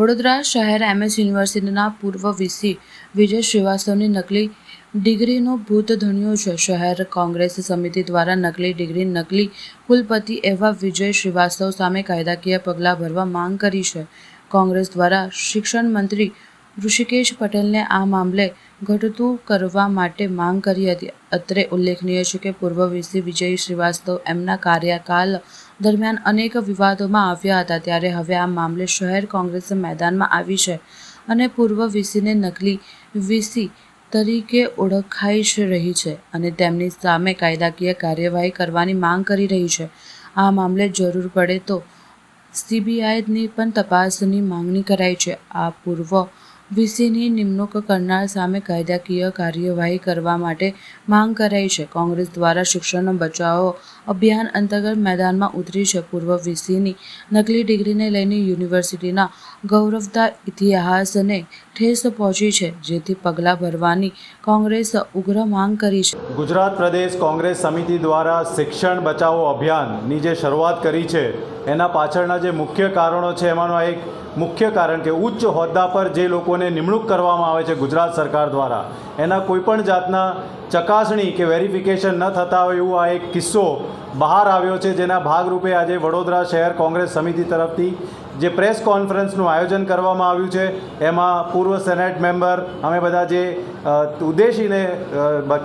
વડોદરા શહેર એમએસ યુનિવર્સિટીના પૂર્વ વીસી વિજય શ્રીવાસ્તવની નકલી ડિગ્રીનો ભૂત ધણ્યો છે. શહેર કોંગ્રેસ સમિતિ દ્વારા નકલી ડિગ્રી નકલી કુલપતિ એવા વિજય શ્રીવાસ્તવ સામે કાયદાકીય પગલાં ભરવા માંગ કરી છે. કોંગ્રેસ દ્વારા શિક્ષણ મંત્રી ઋષિકેશ પટેલને આ મામલે ઘટતું કરવા માટે માંગ કરી હતી. અત્રે ઉલ્લેખનીય છે કે પૂર્વ વીસી વિજય શ્રીવાસ્તવ એમના કાર્યકાલ દરમિયાન અનેક વિવાદોમાં આવ્યા હતા ત્યારે હવે આ મામલે શહેર કોંગ્રેસ મેદાનમાં આવી છે અને પૂર્વ વીસીને નકલી વીસી તરીકે ઓળખાઈ રહી છે અને તેમની સામે કાયદાકીય કાર્યવાહી કરવાની માંગ કરી રહી છે. આ મામલે જરૂર પડે તો સીબીઆઈની પણ તપાસની માંગણી કરાઈ છે. આ પૂર્વ વીસીની નિમણૂક કરનાર સામે કાયદાકીય કાર્યવાહી કરવા માટે માંગ કરાઈ છે. કોંગ્રેસ દ્વારા શિક્ષણનો બચાવો અભિયાન અંતર્ગત મેદાનમાં ઉતરી છે. પૂર્વ વીસીની નકલી ડિગ્રીને લઈને યુનિવર્સિટીના ગૌરવતા ઇતિહાસને ઠેસ પહોંચી છે, જેથી પગલાં ભરવાની કોંગ્રેસ ઉગ્ર માંગ કરી છે. ગુજરાત પ્રદેશ કોંગ્રેસ સમિતિ દ્વારા શિક્ષણ બચાવો અભિયાનની જે શરૂઆત કરી છે, એના પાછળના જે મુખ્ય કારણો છે, એમાંનો એક મુખ્ય કારણ કે ઉચ્ચ હોદ્દા પર જે લોકોને નિમણૂક કરવામાં આવે છે ગુજરાત સરકાર દ્વારા, એના કોઈપણ જાતના ચકાસણી કે વેરિફિકેશન ન થતા હોય એવું આ એક કિસ્સો બહાર આવ્યો છે જેના ભાગરૂપે આજે વડોદરા શહેર કોંગ્રેસ સમિતિ તરફથી જે પ્રેસ કોન્ફરન્સનું આયોજન કરવામાં આવ્યું છે, એમાં પૂર્વ સેનેટ મેમ્બર અમે બધા જે ઉદ્દેશીને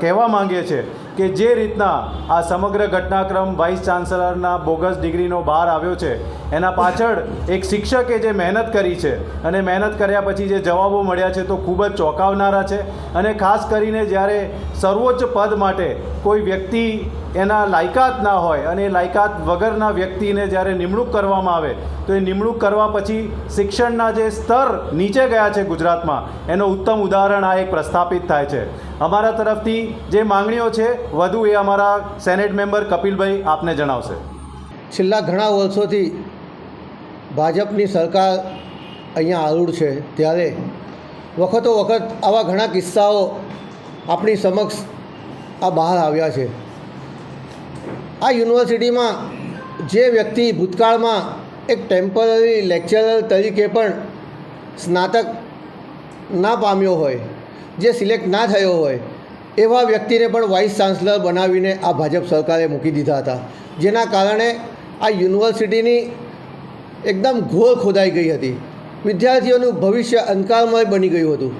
કહેવા માંગીએ છીએ કે જે રીતના આ સમગ્ર ઘટનાક્રમ વાઇસ ચાન્સલરના બોગસ ડિગ્રીનો બહાર આવ્યો છે, એના પાછળ એક શિક્ષકે જે મહેનત કરી છે અને મહેનત કર્યા પછી જે જવાબો મળ્યા છે તો ખૂબ જ ચોંકાવનારા છે અને ખાસ કરીને જ્યારે સર્વોચ્ચ પદ માટે કોઈ વ્યક્તિ એના લાયકાત ના હોય અને એ લાયકાત વગરના વ્યક્તિને જ્યારે નિમણૂક કરવામાં આવે, તો એ નિમણૂક કરવા પછી શિક્ષણના જે સ્તર નીચે ગયા છે ગુજરાતમાં, એનો ઉત્તમ ઉદાહરણ આ એક પ્રસ્થાપિત થાય છે. અમારા તરફથી જે માંગણીઓ છે, વધુ એ અમારા સેનેટ મેમ્બર કપિલભાઈ આપને જણાવશે. છેલ્લા ઘણા વર્ષોથી ભાજપની સરકાર અહીંયા આરૂઢ છે. ત્યારે વખતો વખત આવા ઘણા કિસ્સાઓ આપણી સમક્ષ આ બહાર આવ્યા છે. આ યુનિવર્સિટીમાં જે વ્યક્તિ ભૂતકાળમાં એક ટેમ્પરરી લેક્ચરર તરીકે પણ સ્નાતક ના પામ્યો હોય, જે સિલેક્ટ ના થયો હોય, એવા વ્યક્તિને પણ વાઇસ ચાન્સલર બનાવીને આ ભાજપ સરકારે મૂકી દીધા હતા. જેના કારણે આ યુનિવર્સિટીની એકદમ ઘોર ખોદાઈ ગઈ હતી. વિદ્યાર્થીઓનું ભવિષ્ય અંધકારમય બની ગયું હતું.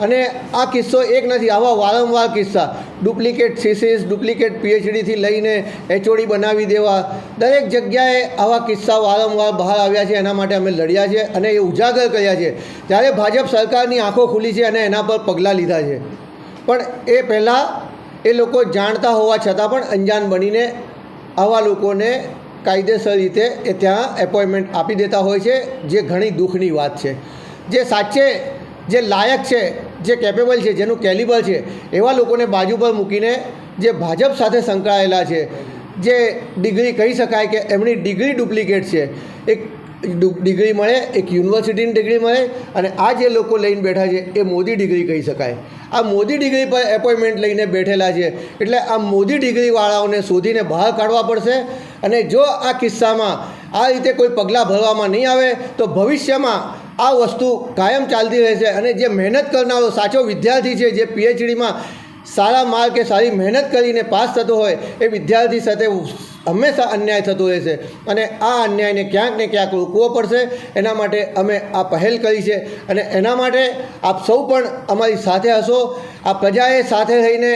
અને આ કિસ્સો એક નથી, આવા વારંવાર કિસ્સા. ડુપ્લિકેટ થીસીસ, ડુપ્લિકેટ પીએચડીથી લઈને એચઓડી બનાવી દેવા. દરેક જગ્યાએ આવા કિસ્સા વારંવાર બહાર આવ્યા છે, એના માટે અમે લડ્યા છે અને એ ઉજાગર કર્યા છે. જ્યારે ભાજપ સરકારની આંખો ખુલી છે અને એના પર પગલાં લીધા છે. પણ એ પહેલાં એ લોકો જાણતા હોવા છતાં પણ અંજાન બનીને આવા લોકોને કાયદેસર રીતે એ ત્યાં એપોઇન્ટમેન્ટ આપી દેતા હોય છે, જે ઘણી દુઃખની વાત છે. જે સાચે, જે લાયક છે જે કેપેબલ છે, જેનું કેલિબર છે, એવા લોકોને બાજુ પર મૂકીને જે ભાજપ સાથે સંકળાયેલા છે, જે ડિગ્રી કહી શકાય કે એમની ડિગ્રી ડુપ્લિકેટ છે, એક ડિગ્રી મળે, એક યુનિવર્સિટીની ડિગ્રી મળે અને આ જે લોકો લઈને બેઠા છે, એ મોદી ડિગ્રી કહી શકાય. આ મોદી ડિગ્રી પર એપોઇન્ટમેન્ટ લઈને બેઠેલા છે, એટલે આ મોદી ડિગ્રીવાળાઓને શોધીને બહાર કાઢવા પડશે અને જો આ કિસ્સામાં આ રીતે કોઈ પગલાં ભરવામાં નહીં આવે, તો ભવિષ્યમાં આ વસ્તુ કાયમ ચાલતી રહેશે અને જે મહેનત કરનારો સાચો વિદ્યાર્થી છે, જે પીએચડીમાં સારા માર્ક કે સારી મહેનત કરીને પાસ થતો હોય, એ વિદ્યાર્થી સાથે હંમેશા અન્યાય થતો રહેશે અને આ અન્યાયને ક્યાંક ને ક્યાંક રોકવો પડશે. એના માટે અમે આ પહેલ કરી છે અને એના માટે આપ સૌ પણ અમારી સાથે હશો. આ પ્રજાએ સાથે રહીને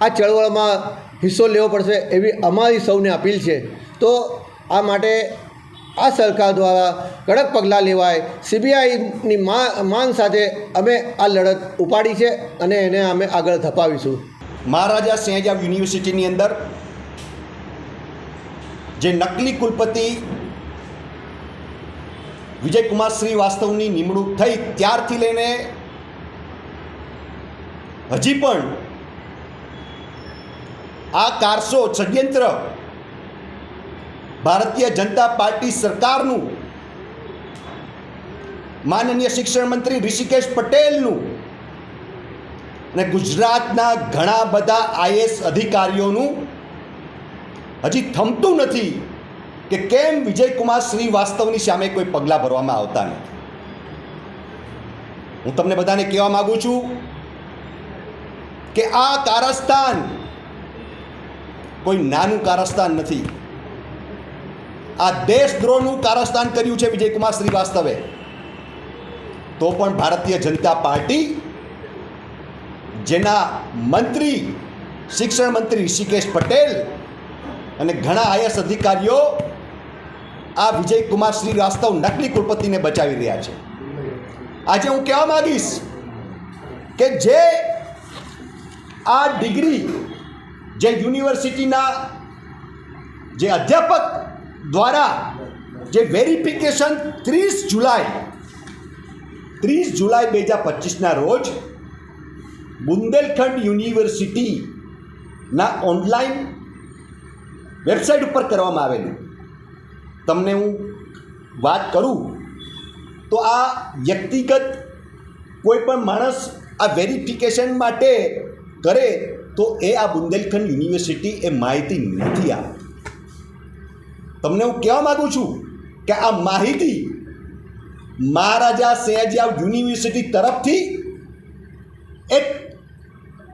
આ ચળવળમાં હિસ્સો લેવો પડશે એવી અમારી સૌને અપીલ છે. તો આ માટે આ સરકાર દ્વારા કડક પગલાં લેવાય. સીબીઆઈની માંગ સાથે અમે આ લડત ઉપાડી છે અને એને અમે આગળ ધપાવીશું. મહારાજા સહેજાવ યુનિવર્સિટીની અંદર જે નકલી કુલપતિ વિજયકુમાર શ્રીવાસ્તવની નિમણૂક થઈ ત્યારથી લઈને હજી પણ આ કારસો ષડયંત્ર ભારતીય જનતા પાર્ટી સરકારનું, માનનીય શિક્ષણ મંત્રી ઋષિકેશ પટેલનું અને ગુજરાતના ઘણા બધા આઈએસ અધિકારીઓનું હજી થમતું નથી કે કેમ વિજયકુમાર શ્રીવાસ્તવની સામે કોઈ પગલાં ભરવામાં આવતા નથી. હું તમને બધાને કહેવા માગું છું કે આ કારસ્તાન કોઈ નાનું કારસ્તાન નથી. આ દેશદ્રોહનું કારસ્તાન કર્યું છે વિજયકુમાર શ્રીવાસ્તવે. તો પણ ભારતીય જનતા પાર્ટી, જેના મંત્રી, શિક્ષણ મંત્રી ઋષિકેશ પટેલ અને ઘણા આઈએસ અધિકારીઓ આ વિજયકુમાર શ્રીવાસ્તવ નકલી કુલપતિને બચાવી રહ્યા છે. આજે હું કહેવા માગીશ કે જે આ ડિગ્રી જે યુનિવર્સિટીના જે અધ્યાપક દ્વારા જે વેરિફિકેશન ત્રીસ જુલાઈ ત્રીસ જુલાઈ બે હજાર પચીસના રોજ બુંદેલખંડ યુનિવર્સિટીના ઓનલાઈન વેબસાઇટ ઉપર કરવામાં આવેલું. તમને હું વાત કરું તો આ વ્યક્તિગત કોઈ પણ માણસ આ વેરિફિકેશન માટે કરે તો એ આ બુંદેલખંડ યુનિવર્સિટી એ માહિતી નથી આપતી. તમને હું કહેવા માગું છું કે આ માહિતી મહારાજા સયાજીરાવ યુનિવર્સિટી તરફથી એક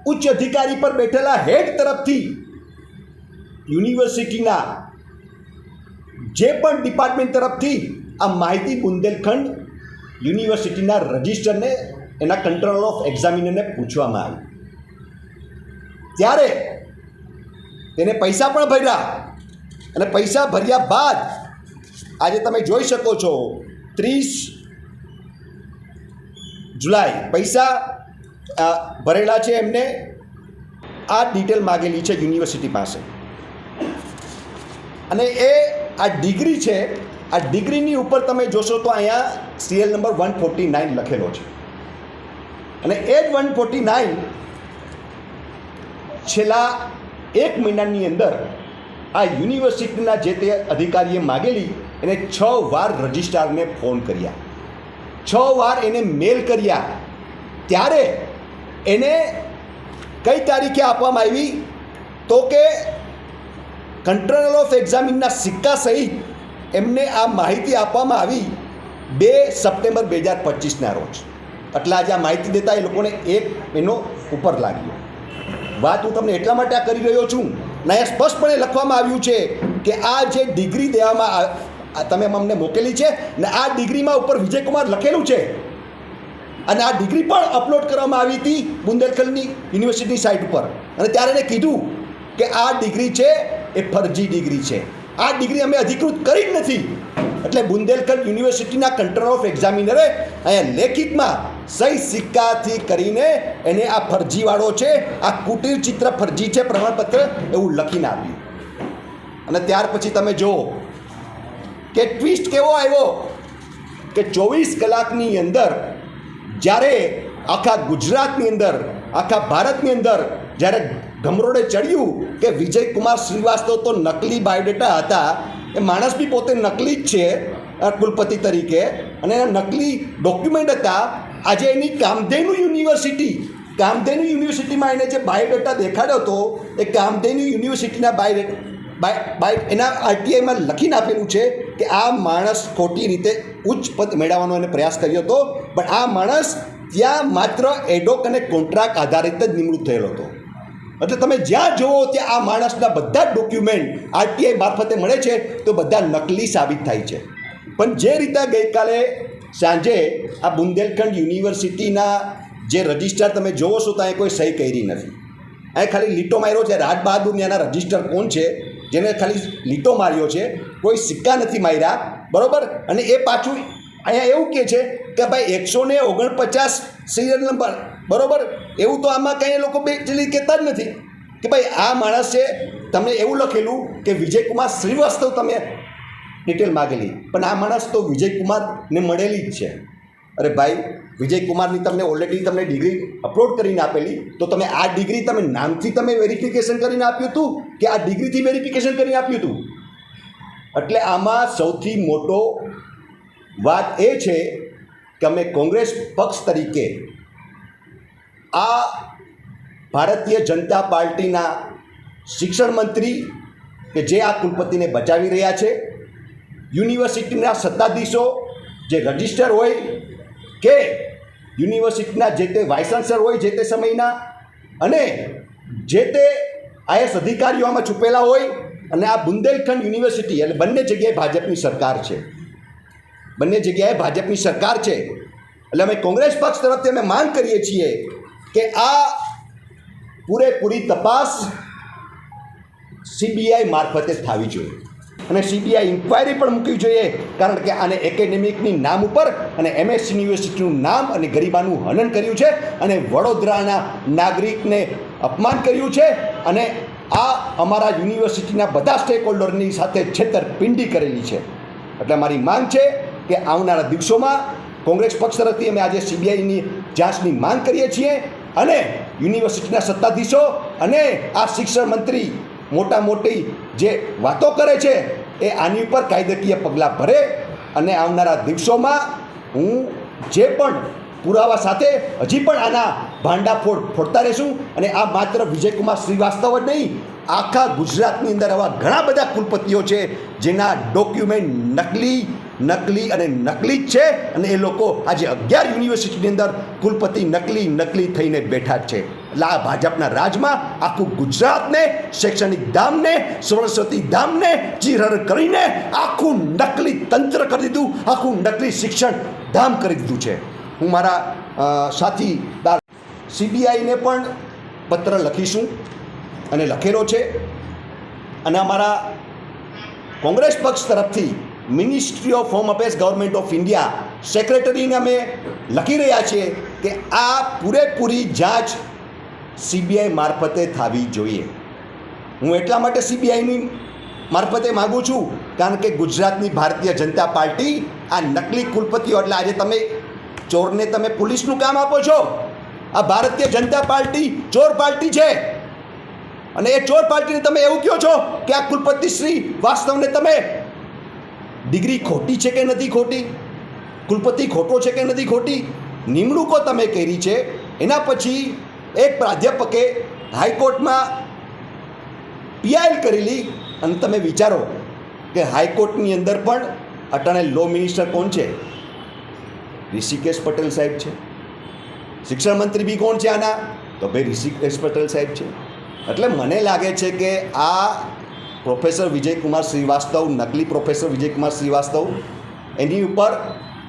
ઉચ્ચ અધિકારી પર બેઠેલા હેડ તરફથી યુનિવર્સિટીના જે પણ ડિપાર્ટમેન્ટ તરફથી આ માહિતી બુંદેલખંડ યુનિવર્સિટીના રજિસ્ટરને એના કંટ્રોલ ઓફ એક્ઝામિનરને પૂછવામાં આવી. ત્યારે તેને પૈસા પણ ભર્યા. અને પૈસા ભર્યા બાદ આજે તમે જોઈ શકો છો, ત્રીસ જુલાઈ પૈસા ભરેલા છે એમને. આ ડિટેલ માગેલી છે યુનિવર્સિટી પાસે. અને એ આ ડિગ્રી છે, આ ડિગ્રીની ઉપર તમે જોશો તો અહીંયા CL number one forty nine લખેલો છે. અને એ જ વન ફોર્ટી નાઇન છેલ્લા એક મહિનાની અંદર આ યુનિવર્સિટીના જે તે અધિકારીએ માગેલી, એને છ વાર રજિસ્ટ્રારને ફોન કર્યા. છ વાર એને મેલ કર્યા. ત્યારે એને કઈ તારીખે આપવામાં આવી? તો કે કંટ્રોલ ઓફ એક્ઝામિનના સિક્કા સહિત એમને આ માહિતી આપવામાં આવી બે સપ્ટેમ્બર બે હજાર પચીસના રોજ. એટલે આજે આ માહિતી દેતા એ લોકોને એક એનો ઉપર લાગ્યો. વાત હું તમને એટલા માટે આ કરી રહ્યો છું અહીંયા સ્પષ્ટપણે લખવામાં આવ્યું છે કે આ જે ડિગ્રી દેવામાં તમે અમને મોકેલી છે ને આ ડિગ્રીમાં ઉપર વિજયકુમાર લખેલું છે. અને આ ડિગ્રી પણ અપલોડ કરવામાં આવી હતી બુંદેલખંડની યુનિવર્સિટી સાઇટ ઉપર. અને ત્યારે એને કીધું કે આ ડિગ્રી છે એ ફરજી ડિગ્રી છે. આ ડિગ્રી અમે અધિકૃત કરી જ નથી. એટલે બુંદેલખંડ યુનિવર્સિટીના કંટ્રોલ ઓફ એક્ઝામિનરે અહીંયા લેખિતમાં સહી સિક્કાથી કરીને એને આ ફરજીવાળો છે, આ કુટીર ચિત્ર ફરજી છે, પ્રમાણપત્ર એવું લખીને આપ્યું અને ત્યાર પછી તમે જુઓ કે ટ્વિસ્ટ કેવો આવ્યો કે ચોવીસ કલાકની અંદર જ્યારે આખા ગુજરાતની અંદર, આખા ભારતની અંદર જ્યારે ગમરોડે ચડ્યું કે વિજયકુમાર શ્રીવાસ્તવ તો નકલી બાયોડેટા હતા એ માણસ બી પોતે નકલી જ છે કુલપતિ તરીકે. અને નકલી ડોક્યુમેન્ટ હતા. આજે એની કામધેનુ યુનિવર્સિટી કામધેનુ યુનિવર્સિટીમાં એને જે બાયોડેટા દેખાડ્યો હતો, એ કામધેનુ યુનિવર્સિટીના બાયોડેટા બાય બાય એના આરટીઆઈમાં લખીને આપેલું છે કે આ માણસ ખોટી રીતે ઉચ્ચ પદ મેળવવાનો એને પ્રયાસ કર્યો હતો. પણ આ માણસ ત્યાં માત્ર એડોક અને કોન્ટ્રાક્ટ આધારિત જ નિમણૂક થયેલો હતો. એટલે તમે જ્યાં જુઓ ત્યાં આ માણસના બધા જ ડોક્યુમેન્ટ આરટીઆઈ મારફતે મળે છે તો બધા નકલી સાબિત થાય છે. પણ જે રીતે ગઈકાલે સાંજે આ બુંદેલખંડ યુનિવર્સિટીના જે રજિસ્ટર તમે જોવો છો ત્યાં કોઈ સહી કરી નથી. અહીં ખાલી લીટો માર્યો છે. રાજ બહાદુર ત્યાંના રજિસ્ટર કોણ છે? જેને ખાલી લીટો માર્યો છે. કોઈ સિક્કા નથી માર્યા. બરાબર? અને એ પાછું અહીંયા એવું કહે છે કે ભાઈ એકસો ને ઓગણપચાસ સિરિયલ નંબર બરાબર? એવું તો આમાં કંઈ લોકો બે કહેતા જ નથી. કે ભાઈ આ માણસે તમને એવું લખેલું કે વિજયકુમાર શ્રીવાસ્તવ તમે ડિટેલ માગેલી. પણ આ માણસ તો વિજયકુમારને મળેલી જ છે. અરે ભાઈ, વિજયકુમારની તમને ઓલરેડી તમને ડિગ્રી અપલોડ કરીને આપેલી, તો તમે આ ડિગ્રી તમે નામથી તમે વેરિફિકેશન કરીને આપ્યું હતું કે આ ડિગ્રીથી વેરિફિકેશન કરીને આપ્યું હતું? એટલે આમાં સૌથી મોટો વાત એ છે કે અમે કોંગ્રેસ પક્ષ તરીકે આ ભારતીય જનતા પાર્ટીના શિક્ષણ મંત્રી કે જે આ કુલપતિને બચાવી રહ્યા છે, યુનિવર્સિટીના સત્તાધીશો જે રજિસ્ટર હોય કે યુનિવર્સિટીના જે તે વાઇસ હોય જે તે સમયના અને જે તે આઈએસ અધિકારીઓ આમાં છુપેલા હોય અને આ બુંદેલખંડ યુનિવર્સિટી એટલે બંને જગ્યાએ ભાજપની સરકાર છે. બંને જગ્યાએ ભાજપની સરકાર છે. એટલે અમે કોંગ્રેસ પક્ષ તરફથી અમે માંગ કરીએ છીએ કે આ પૂરેપૂરી તપાસ સીબીઆઈ મારફતે થવી જોઈએ. અને સીબીઆઈ ઇન્ક્વાયરી પણ મૂકવી જોઈએ, કારણ કે આને એકેડેમિકની નામ ઉપર અને એમએસ યુનિવર્સિટીનું નામ અને ગરીબાનું હનન કર્યું છે અને વડોદરાના નાગરિકને અપમાન કર્યું છે અને આ અમારા યુનિવર્સિટીના બધા સ્ટેક હોલ્ડરની સાથે છેતરપિંડી કરેલી છે. એટલે મારી માંગ છે કે આવનારા દિવસોમાં કોંગ્રેસ પક્ષ તરફથી અમે આજે સીબીઆઈની જાંચની માંગ કરીએ છીએ અને યુનિવર્સિટીના સત્તાધીશો અને આ શિક્ષણ મંત્રી મોટા મોટી જે વાતો કરે છે એ આની ઉપર કાયદાકીય પગલાં ભરે અને આવનારા દિવસોમાં હું જે પણ પુરાવા સાથે હજી પણ આના ભાંડાફોડ ફોડતા રહીશું અને આ માત્ર વિજયકુમાર શ્રીવાસ્તવ જ નહીં, આખા ગુજરાતની અંદર આવા ઘણા બધા કુલપતિઓ છે જેના ડોક્યુમેન્ટ નકલી નકલી અને નકલી જ છે અને એ લોકો આજે અગિયાર યુનિવર્સિટીની અંદર કુલપતિ નકલી નકલી થઈને બેઠા છે. એટલે આ ભાજપના રાજમાં આખું ગુજરાતને, શૈક્ષણિક ધામને સરસ્વતી ધામને ચીરહર કરીને આખું નકલી તંત્ર કરી દીધું, આખું નકલી શિક્ષણ ધામ કરી દીધું છે. હું મારા સાથી સીબીઆઈને પણ પત્ર લખીશું અને લખેલો છે. અને અમારા કોંગ્રેસ પક્ષ તરફથી ministry of home affairs government of India સેક્રેટરીને અમે લખી રહ્યા છીએ કે આ પૂરેપૂરી જાંચ સીબીઆઈ મારફતે થવી જોઈએ. હું એટલા માટે સીબીઆઈની મારફતે માગું છું, કારણ કે ગુજરાતની ભારતીય જનતા પાર્ટી આ નકલી કુલપતિઓ, એટલે આજે તમે ચોરને તમે પોલીસનું કામ આપો છો. આ ભારતીય જનતા પાર્ટી ચોર પાર્ટી છે. અને એ ચોર પાર્ટીને તમે એવું કહો છો કે આ કુલપતિ શ્રી વાસ્તવને તમે ડિગ્રી ખોટી છે કે નથી ખોટી? કુલપતિ ખોટો છે કે નથી ખોટી? નિમણૂકો તમે કરી છે, એના પછી એક પ્રાધ્યાપકે હાઈકોર્ટમાં પીઆઈએલ કરેલી, અને તમે વિચારો કે હાઈકોર્ટની અંદર પણ અટાણે લો મિનિસ્ટર કોણ છે? ઋષિકેશ પટેલ સાહેબ છે. શિક્ષણ મંત્રી બી કોણ છે આના? તો ભાઈ ઋષિકેશ પટેલ સાહેબ છે. એટલે મને લાગે છે કે આ પ્રોફેસર વિજયકુમાર શ્રીવાસ્તવ, નકલી પ્રોફેસર વિજયકુમાર શ્રીવાસ્તવ, એની ઉપર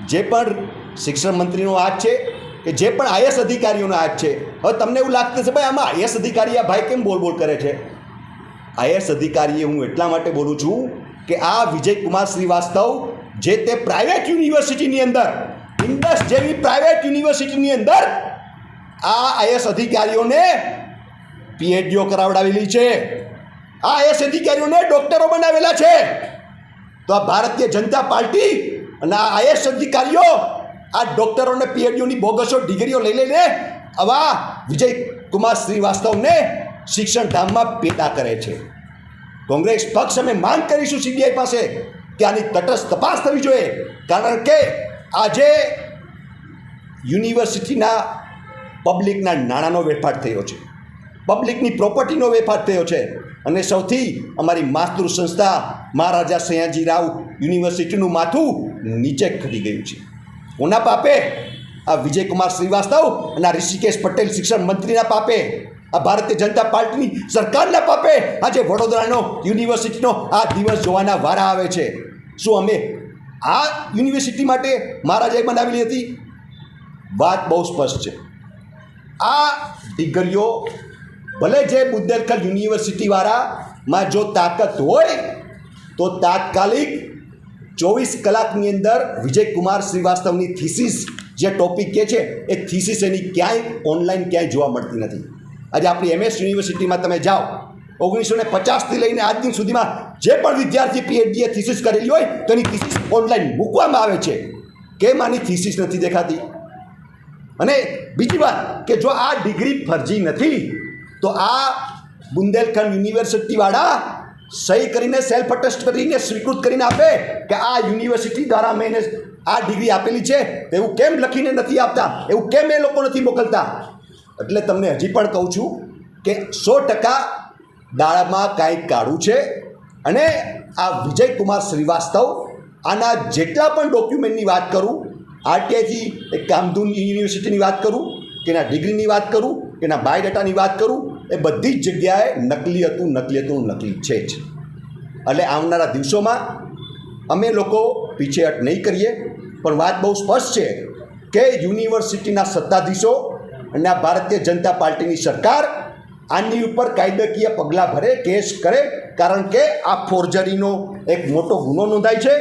જે પણ શિક્ષણ મંત્રીનો હાથ છે, કે જે પણ આઈએસ અધિકારીઓનો હાથ છે, હવે તમને એવું લાગતું છે ભાઈ, આમાં આઈએસ અધિકારી આ ભાઈ કેમ બોલ બોલ કરે છે? આઈએસ અધિકારીએ હું એટલા માટે બોલું છું કે આ વિજયકુમાર શ્રીવાસ્તવ જે તે પ્રાઇવેટ યુનિવર્સિટીની અંદર, ઇન્ડસ જેવી પ્રાઇવેટ યુનિવર્સિટીની અંદર આ આઈએસ અધિકારીઓને પીએચડીઓ કરાવડાવેલી છે. આ એસ અધિકારીઓને ડૉક્ટરો બનાવેલા છે. તો આ ભારતીય જનતા પાર્ટી અને આ આઈએસ અધિકારીઓ આ ડૉક્ટરોને પીએચડીઓની બોગસો ડિગ્રીઓ લઈ લઈને આવા વિજય કુમાર શ્રીવાસ્તવને શિક્ષણ ધામમાં પેદા કરે છે. કોંગ્રેસ પક્ષ અમે માંગ કરીશું સીબીઆઈ પાસે કે આની તટસ્થ તપાસ થવી જોઈએ. કારણ કે આજે યુનિવર્સિટીના પબ્લિકના નાણાંનો વેપાર થયો છે. પબ્લિકની પ્રોપર્ટીનો વેપાર થયો છે. અને સૌથી અમારી માતૃ સંસ્થા મહારાજા સયાજી રાવ યુનિવર્સિટીનું માથું નીચે ખડી ગયું છે. કોના પાપે આ વિજયકુમાર શ્રીવાસ્તવ અને આ ઋષિકેશ પટેલ શિક્ષણ મંત્રીના પાપે, આ ભારતીય જનતા પાર્ટીની સરકારના પાપે આજે વડોદરાનો યુનિવર્સિટીનો આ દિવસ જોવાના વારા આવે છે. શું અમે આ યુનિવર્સિટી માટે મહારાજાએ બનાવેલી હતી? વાત બહુ સ્પષ્ટ છે. આ ડિગ્રીઓ ભલે જે બુદ્દેલખંડ યુનિવર્સિટીવાળામાં જો તાકાત હોય, તો તાત્કાલિક ચોવીસ કલાકની અંદર વિજયકુમાર શ્રીવાસ્તવની થીસીસ જે ટોપિક કે છે, એ થીસીસ એની ક્યાંય ઓનલાઈન ક્યાંય જોવા મળતી નથી. આજે આપણી એમએસ યુનિવર્સિટીમાં તમે જાઓ, ઓગણીસો ને પચાસથી લઈને આજ દિન સુધીમાં જે પણ વિદ્યાર્થી પીએચડીએ થીસીસ કરેલી હોય, તો એની થીસીસ ઓનલાઈન મૂકવામાં આવે છે. કેમ આની થીસીસ નથી દેખાતી? અને બીજી વાત કે જો આ ડિગ્રી ફરજી નથી તો આ બુંદેલખંડ યુનિવર્સિટીવાળા સહી કરીને સેલ્ફ અટેસ્ટ કરીને સ્વીકૃત કરીને આપે કે આ યુનિવર્સિટી દ્વારા મેં આ ડિગ્રી આપેલી છે એવું કેમ લખીને નથી આપતા? એવું કેમ એ લોકો નથી મોકલતા? એટલે તમને હજી પણ કહું છું કે સો ટકા દાળમાં કાંઈક કાઢું છે અને આ વિજયકુમાર શ્રીવાસ્તવ આના જેટલા પણ ડોક્યુમેન્ટની વાત કરું આરટીઆઈથી એક કામધૂન યુનિવર્સિટીની વાત કરું, કે એના ડિગ્રીની વાત કરું, કે એના બાયોડેટાની વાત કરું એ બધી જ જગ્યાએ નકલી હતું નકલી હતું, નકલી છે જ. એટલે આવનારા દિવસોમાં અમે લોકો પીછેહટ નહીં કરીએ. પણ વાત બહુ સ્પષ્ટ છે કે યુનિવર્સિટીના સત્તાધીશો અને આ ભારતીય જનતા પાર્ટીની સરકાર આની ઉપર કાયદાકીય પગલાં ભરે, કેસ કરે, કારણ કે આ ફોર્જરીનો એક મોટો ગુનો નોંધાય છે.